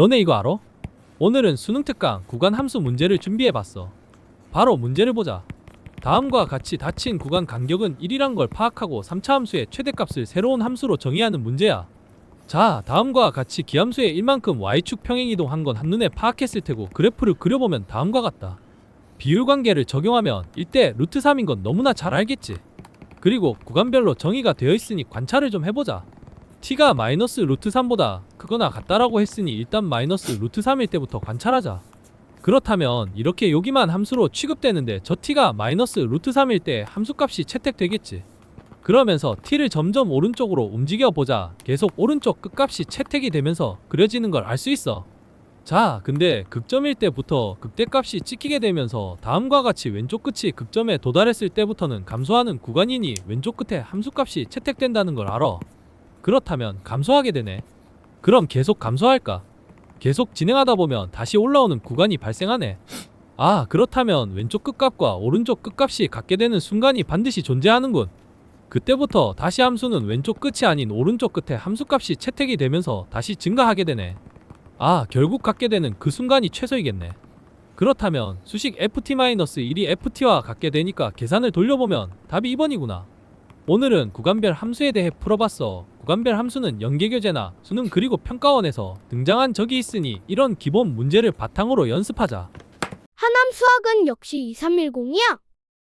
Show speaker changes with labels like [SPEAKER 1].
[SPEAKER 1] 너네 이거 알아? 오늘은 수능 특강 구간 함수 문제를 준비해봤어. 바로 문제를 보자. 다음과 같이 닫힌 구간 간격은 1이란 걸 파악하고 3차 함수의 최대값을 새로운 함수로 정의하는 문제야. 자, 다음과 같이 기함수의 1만큼 y축 평행이동한 건 한눈에 파악했을 테고 그래프를 그려보면 다음과 같다. 비율 관계를 적용하면 1대 루트 3인 건 너무나 잘 알겠지. 그리고 구간별로 정의가 되어 있으니 관찰을 좀 해보자. T가 마이너스 루트 3보다 크거나 같다라고 했으니 일단 마이너스 루트 3일 때부터 관찰하자. 그렇다면 이렇게 여기만 함수로 취급되는데 저 t가 마이너스 루트 3일 때 함수값이 채택되겠지. 그러면서 t를 점점 오른쪽으로 움직여 보자. 계속 오른쪽 끝값이 채택이 되면서 그려지는 걸 알 수 있어. 자, 근데 극점일 때부터 극대값이 찍히게 되면서 다음과 같이 왼쪽 끝이 극점에 도달했을 때부터는 감소하는 구간이니 왼쪽 끝에 함수값이 채택된다는 걸 알아. 그렇다면 감소하게 되네. 그럼 계속 감소할까? 계속 진행하다 보면 다시 올라오는 구간이 발생하네. 아, 그렇다면 왼쪽 끝값과 오른쪽 끝값이 같게 되는 순간이 반드시 존재하는군. 그때부터 다시 함수는 왼쪽 끝이 아닌 오른쪽 끝에 함수값이 채택이 되면서 다시 증가하게 되네. 아, 결국 갖게 되는 그 순간이 최소이겠네. 그렇다면 수식 ft-1이 ft와 같게 되니까 계산을 돌려보면 답이 2번이구나. 오늘은 구간별 함수에 대해 풀어봤어. 구간별 함수는 연계교재나 수능 그리고 평가원에서 등장한 적이 있으니 이런 기본 문제를 바탕으로 연습하자.
[SPEAKER 2] 하남 수학은 역시 2310이야.